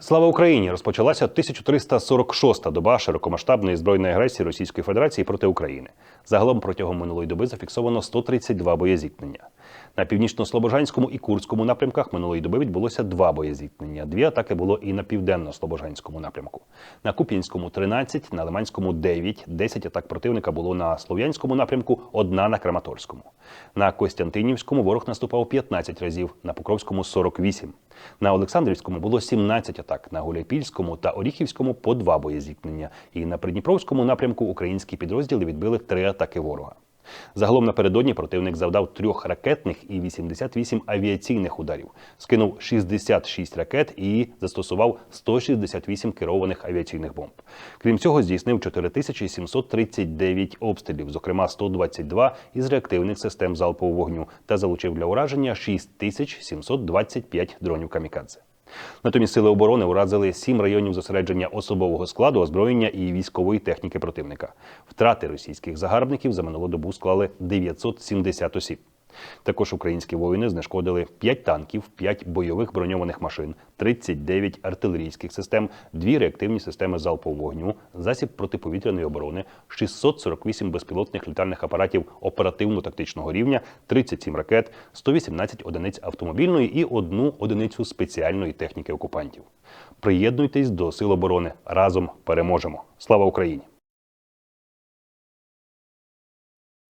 Слава Україні! Розпочалася 1346-та доба широкомасштабної збройної агресії Російської Федерації проти України. Загалом протягом минулої доби зафіксовано 132 боєзіткнення. На північно-слобожанському і Курському напрямках минулої доби відбулося два боєзіткнення. Дві атаки було і на південно-слобожанському напрямку. На Куп'янському 13, на Лиманському 9, 10 атак противника було на Слов'янському напрямку, одна на Краматорському. На Костянтинівському ворог наступав 15 разів, на Покровському 48. На Олександрівському було 17 атак, на Гуляйпільському та Оріхівському по два боєзіткнення. І на Придніпровському напрямку українські підрозділи відбили три атаки ворога. Загалом напередодні противник завдав трьох ракетних і 88 авіаційних ударів, скинув 66 ракет і застосував 168 керованих авіаційних бомб. Крім цього, здійснив 4739 обстрілів, зокрема 122 із реактивних систем залпового вогню, та залучив для ураження 6725 дронів камікадзе. Натомість сили оборони уразили сім районів зосередження особового складу, озброєння і військової техніки противника. Втрати російських загарбників за минулу добу склали 970 осіб. Також українські воїни знешкодили 5 танків, 5 бойових броньованих машин, 39 артилерійських систем, 2 реактивні системи залпового вогню, засіб протиповітряної оборони, 648 безпілотних літальних апаратів оперативно-тактичного рівня, 37 ракет, 118 одиниць автомобільної і одну одиницю спеціальної техніки окупантів. Приєднуйтесь до сил оборони. Разом переможемо. Слава Україні!